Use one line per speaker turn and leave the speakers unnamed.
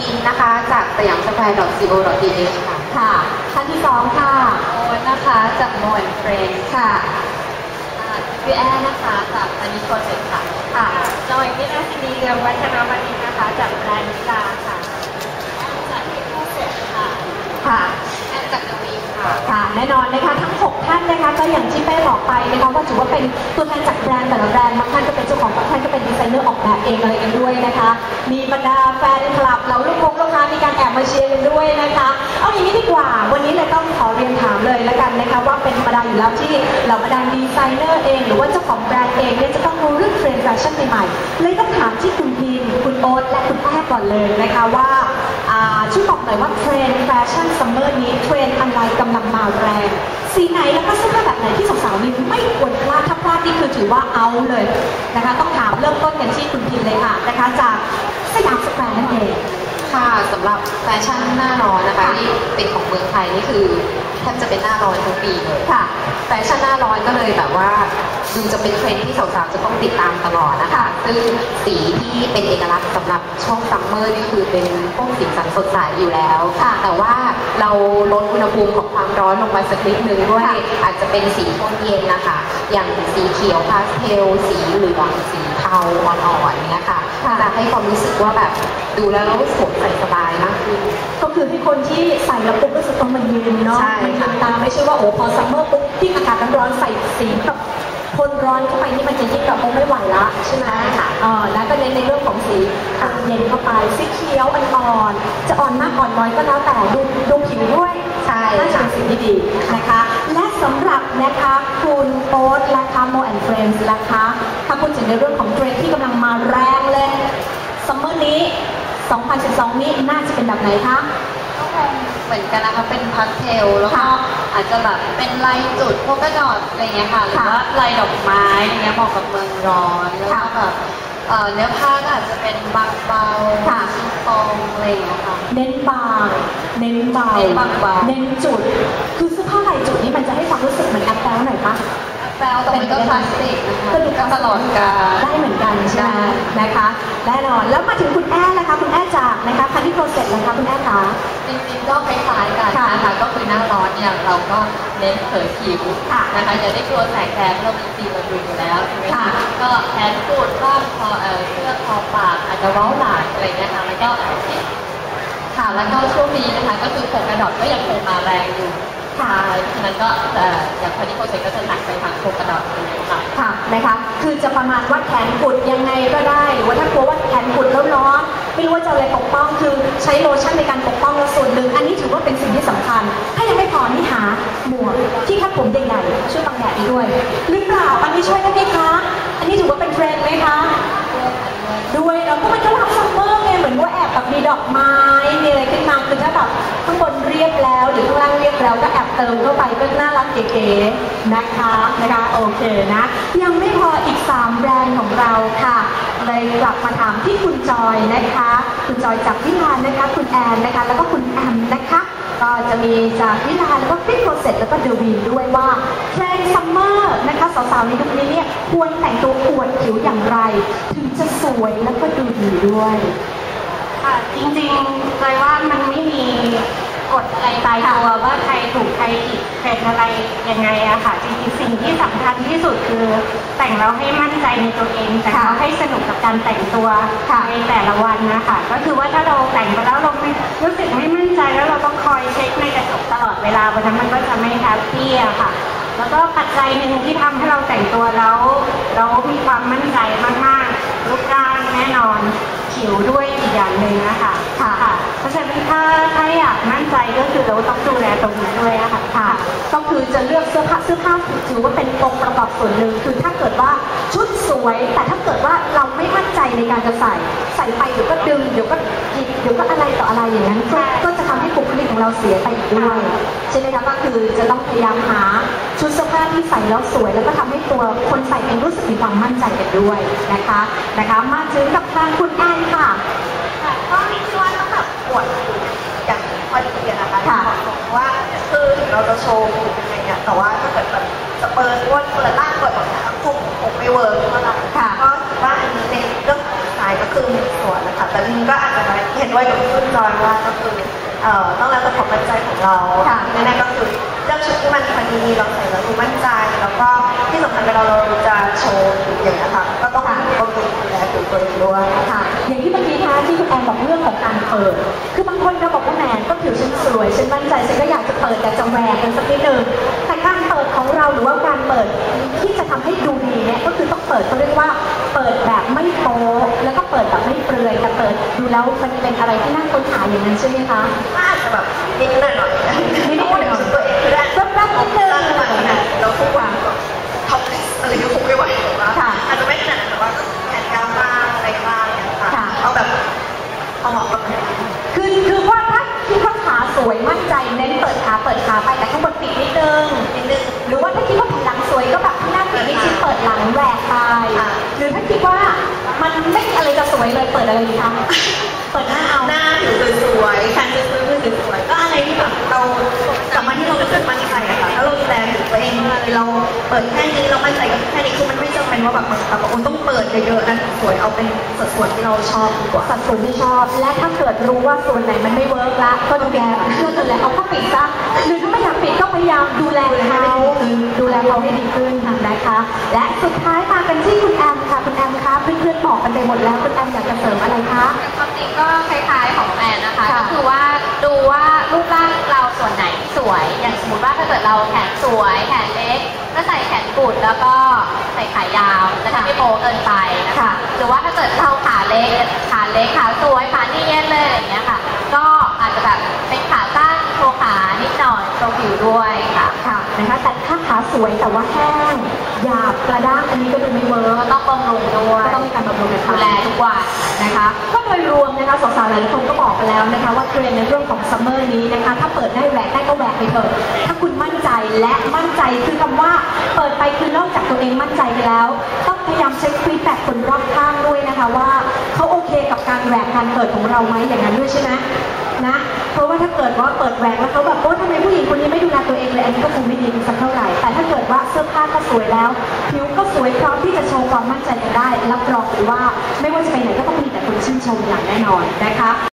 พินนะคะ จากสยามสแควร์ .co.th ค่ะ
ค่ะท่านที่สองค่ะ
โอ๊ตนะคะ จากโมนเฟรน
ค่ะ
พี่แอนนะคะจากอันนี้โปรเจกต์ค่ะ
ค่ะ
จอยพินาศินีเรืองวัฒนวณิชนะคะ จากแบรนด์นิลาค่ะแอนจากที่โปรเจกต์ค่ะ
ค่ะ
ค่ะ
แน่นอนนะคะทั้ง 6 ท่านนะคะก็อย่างที่เป้บอกไปนะคะว่าถือว่าเป็นตัวแทนจากแบรนด์แต่ละแบรนด์บางท่านก็เป็นเจ้าของบางท่านก็เป็นดีไซเนอร์ออกแบบเองอะไรเองด้วยนะคะ มีบรรดาแฟนคลับเหล่าลูกคงลูกค้ามีการแอบมาเชียร์กันด้วยนะคะเอาอย่างนี้ดีกว่า วันนี้เลยต้องขอเรียนถามเลยละกันนะคะว่าเป็นธรรมดาอยู่แล้วที่เหล่าบรรดาดีไซเนอร์เอง หรือว่าเจ้าของแบรนด์เองเนี่ยจะต้องรู้เรื่องเทรนด์แฟชั่นใหม่ๆเลยต้องถามที่คุณพีนคุณโอ๊ตและคุณแอ้ก่อนเลยนะคะว่าอ่าช่วยบอกหน่อยว่าเทรนด์แฟชั่นซัมเมอร์นี้เทรนด์อะไรกำลังมาแรง สีไหนแล้วก็เสื้อผ้าแบบไหนที่สาวๆนี่ไม่ควรพลาดถ้าพลาดนี่คือถือว่าเอาเลยนะคะ ต้องถามเริ่มต้นกันที่คุณพิมเลยค่ะนะคะ จากสยามสแควร์นั่นเอง
ค่ะสำหรับแฟชั่นหน้าร้อนนะคะที่เป็นของเมืองไทยนี่คือแทบจะเป็นหน้าร้อนทุกปีเลย
ค่ะ
แฟชั่นหน้าร้อนก็เลยแบบว่าดูจะเป็นเทรนด์ที่สาวๆจะต้องติดตามตลอดนะคะ ซึ่งสีที่เป็นเอกลักษณ์สำหรับช่วงซัมเมอร์นี่คือเป็นพวกสีสันสดใสอยู่แล้ว
ค่ะ
แต่ว่าเราลดอุ ณหภูมิของความร้อนลงไปสักนิดนึงด้วย
ค่ะ
อาจจะเป็นสีโทนเย็นนะคะ อย่างสีเขียวพาสเทล สีเหลือง สีเทาอ่อนๆเนี้ยค่ะ
ค่ะ
จะให้ความรู้สึกว่าแบบดูแล้วสวมใส่สบายมากขึ้น
ก็คือให้คนที่ใส่แล้วปุ๊บรู้สึกต้องมันยืนเนาะ
ใช่
มันยื
ค่ะ
นตามไม่ใช่ว่าโอ้พอซัมเมอร์ปุ๊บที่อากาศร้อนๆใส่สีแบบทนร้อนเข้าไปนี่มันจะยิ่งแบบโอ้ไม่ไหวละใช่ไหม
ใช่ค่ะ
เออแล้วก็เน้นในเรื่องของสีทนเย็นเข้าไปสีเขียวอ่อนๆจะอ่อนมากอ่อนน้อยก็แล้วแต่ ดีนะ
คะ
และสำหรับนะคะคุณโอ๊ตและคะโมแอนด์เฟรนด์นะคะถ้าพูดถึงในเรื่องของเทรนด์ที่กำลังมาแรงเลยซัมเมอร์นี้ 2012 นี้น่าจะเป็นแบบไหนคะ
ก็คงเหมือนกันนะคะเป็นพาสเทลแล้วก็
ค่ะ
อาจจะแบบเป็นลายจุดพวกกระดอดอะไรเงี้ยค่ะหรือ
ค่ะ
ว่าลายดอกไม้อะไรเงี้ยเหมาะกับเมืองร้อนแล้วก็
ค่ะ
แบบ เอ่อเนื้อผ้าก็อาจจะเป็นบางเบา
ค่ะ
ชิฟองอะไรอย่างเงี้ยค่ะ
เน้นบางเน้นเบา
เน้นบางๆ
เน้นจุด คือเสื้อผ้าลายจุดนี้มันจะให้ความรู้สึกเหมือนแอปแปลหน่อยปะ
แปลแต่มันก็พลาสติกนะคะ
ก็ดู
ก็ตลอดกาล
ได้เหมือนกันใช่ไหมนะคะแน่นอนแล้วมาถึงคุณแอ้นะคะ คุณแอ้จากนะคะคันที่โปรเซสนะคะคุณแอ้คะ
จริงๆก็คล้ายๆกัน
ค่ะ
นะคะก็คือหน้าร้อนเนี่ยเราก็เน้นเผยผิว
ค่ะ
นะคะอย่าได้กลัวแสงแดดเรามีสีเราดูอยู่แล้วใช่ไหม
ค่ะ
คะก็แขนปูดบ้างคอเอ่อเสื้อคอปากอาจจะเว้าหลายอะไรเงี้ยค่ะแล้วก็ค่ะแล้วก็ช่วงนี้นะคะก็คือโคกระดอดก็ยังคงมาแรงอยู่
ค่ะ
ฉะนั้นก็เอ่ออย่างคนที่โปรเซสก็จะหนักไปทางโคกระดอดเลยค่ะ
ค่ะนะคะคือจะประมาณว่าแขนกุดยังไงก็ได้ หรือว่าถ้ากลัวว่าแขนกุดแล้วร้อน ไม่รู้ว่าจะอะไรปกป้อง คือใช้โลชั่นในการปกป้องส่วนหนึ่ง อันนี้ถือว่าเป็นสิ่งที่สำคัญ ถ้ายังไม่พอนี่หาหมวกที่คาดผมใหญ่ๆช่วยบังแดดด้ด้วย หรือเปล่าอันนี้ช่วยได้ไหมคะ อันนี้ถือว่าเป็นเทรนด์ไหมคะ ด้วยแล้วก็ เติมเข้าไปก็น่ารักเก๋ๆนะคะนะคะโอเคนะ ยังไม่พออีก 3 แบรนด์ของเราค่ะ เลยกลับมาถามที่คุณจอยนะคะ คุณจอยจากวิลานนะคะ คุณแอนนะคะ แล้วก็คุณแอมนะคะ ก็จะมีจากวิลานแล้วก็ฟิตโปรเซสแล้วก็เดวีนด้วยว่าเทรนด์ซัมเมอร์นะคะสาวๆในยุคนี้เนี่ยควรแต่งตัวอวดผิวอย่างไร ถึงจะสวยแล้วก็ดูดีด้วย
ค่ะจริงๆเลยว่ามันไม่มี กฎอะไรตายตัวว่าใครถูกใครผิดเป็นอะไรยังไงอะค่ะจริงๆสิ่งที่สำคัญที่สุดคือ แต่งแล้วให้มั่นใจในตัวเองแต่งแล้วให้สนุกกับการแต่งตัว
ค่ะ
ในแต่ละวันนะคะก็คือว่าถ้าเราแต่งไปแล้วเราไม่รู้สึกไม่มั่นใจแล้วเราต้องคอยเช็คในกระจกตลอดเวลาวันนั้นมันก็จะไม่แฮปปี้อะค่ะ แล้วก็ปัจจัยหนึ่งที่ทำให้เราแต่งตัวแล้วเรามีความมั่นใจมากๆรูปร่างแน่นอนผิวด้วยอีกอย่างหนึ่งนะคะ
ค่ะ
เพราะฉะนั้นถ้าถ้าอยากมั่นใจก็คือเราต้องดูแลตรงนี้ด้วยอะค่ะ
ค่ะ ก็คือจะเลือกเสื้อผ้าเสื้อผ้าถือว่าเป็นองค์ประกอบส่วนหนึ่งคือถ้าเกิดว่าชุดสวย แต่ถ้าเกิดว่าเราไม่มั่นใจในการจะใส่ ใส่ไปเดี๋ยวก็ดึงเดี๋ยวก็หยิบเดี๋ยวก็อะไรต่ออะไรอย่างนั้นก็ก็จะทำให้บุคลิกของเราเสียไปอีกด้วยใช่ไหมคะก็คือจะต้องพยายามหาชุดเสื้อผ้าที่ใส่แล้วสวย แล้วก็ทำให้ตัวคนใส่เองรู้สึกมีความมั่นใจกันด้วยนะคะนะคะ มาถึงกับทางคุณแอนค่ะ
ค่ะก็มีที่ว่าต้องแบบป วดอย่างพอดีอะนะคะ
ค่ะ
เหมาะสมว่าคือถึงเราจะโชว์หุ่นยังไงเนี่ยแต่ว่าถ้าเกิดแบบสเปิร์อ้วนเปิดร่างเปิดแบบนี้คงคงไม่เวิร์กเท่าไหร่
ค่ะ
ก็คิดว่าอันนี้ในเรื่องของดีไซก็คือมีส่วนนะคะแต่ทีนี้ก็อาจจะเห็นด้วยกับคุณจอยว่าก็คือเอ่อต้องแล้วแต่ความมั่นใจของเรา
ค่ะ
แน่ๆก็คือเลือกชุดที่มันพอดีเราใส่แล้วดูมั่นใจแล้วก็ ของเรื่
องของการเปิด คือบางคนก็บอกว่าแหมก็ผิวฉันสวยฉันมั่นใจฉันก็อยากจะเปิดแต่จะแหวกกันสักนิดนึงแต่การเปิดของเราหรือว่าการเปิดที่จะทำให้ดูดีเนี่ยก็คือต้องเปิดเขาเรียกว่าเปิดแบบไม่โป๊แล้วก็เปิดแบบไม่เปลือยแต่เปิดดูแล้วมันเป็นอะไรที่น่าค้นหาอย่างนั้นใช่ไหมคะ
อาจจะแบบนิดหน่อย เราเปิดแค่นี้
เรามั่น
ใจกับแค่นี้คือมันไม่จำเป็นว่าแบบแบบว่าต้องเปิดเยอะๆนะสวยเอาเป็นสัดส่วนที่เราชอบดีกว่า
สัดส่วนที่ชอบ และถ้าเกิดรู้ว่าส่วนไหนมันไม่เวิร์กละก็ดูแลเชื่อกันแล้วเอาเข้าปิดซะหรือถ้าไม่อยากปิดก็พยายามดูแลเขาดูแลเขาให้ดีขึ้นนะคะ และสุดท้ายมากันที่คุณแอมค่ะคุณแอมคะเพื่อนๆบอกกันไปหมดแล้วคุณแอมอยากจะเสริมอะไรคะ
ความจริงก็คล้ายๆของแอนนะคะ
ค่ะ
ก็คือว่าดูว่ารูปร่างเราส่วนไหนสวย อย่างสมมติว่าถ้าเกิดเราแขนสวยแขนเล็ก ก็ใส่แขนกุดแล้วก็ใส่ขายาวจะทำให้โป๊เกินไปนะคะ
ค่ะ
หรือว่าถ้าเกิดเราขาเล็กขาเล็กขาสวยขาเนียนเลยอย่างเงี้ยค่ะ ก็อาจจะแบบเป็นขาสั้นโชว์ขานิดหน่อยโชว์ผิวด้วยค่ะ
ค่ะนะคะแต่ถ้าขาสวยแต่ว่าแห้งหยาบกระด้างอันนี้ก็ดูไม่เวิร์
ก็
ก
ต้องบำรุงด้วย
ก็ต้องมีการบำรุงนะคะ
ดูแลทุกวัน
นะคะก็โดยรวมนะคะสาวๆหลายคนก็บอกไปแล้วนะคะ ว่าเทรนด์ในเรื่องของซัมเมอร์นี้นะคะ ถ้าเปิดได้แหวกได้ก็แหวกไปเถอะถ้าคุณมั่นใจ และมั่นใจคือคำว่าเปิดไปคือนอกจากตัวเองมั่นใจแล้ว ต้องพยายามเช็คฟีดแบ็กคนรอบข้างด้วยนะคะว่าเขาโอเคกับการแหวกการเปิดของเราไหมอย่างนั้นด้วยใช่ไหมนะเพราะว่าถ้าเกิดว่าเปิดแหวกแล้วเขาแบบโอ้ทำไมผู้หญิงคนนี้ไม่ดูแลตัวเองเลยอันนี้ก็คงไม่ดีสักเท่าไหร่แต่ถ้าเกิดว่าเสื้อผ้าก็สวยแล้วผิวก็สวยพร้อมที่จะโชว์ความมั่นใจกันได้รับรองเลยว่า ไม่ว่าจะไปไหนก็ต้องมีแต่คนชื่นชมอย่างแน่นอนนะคะ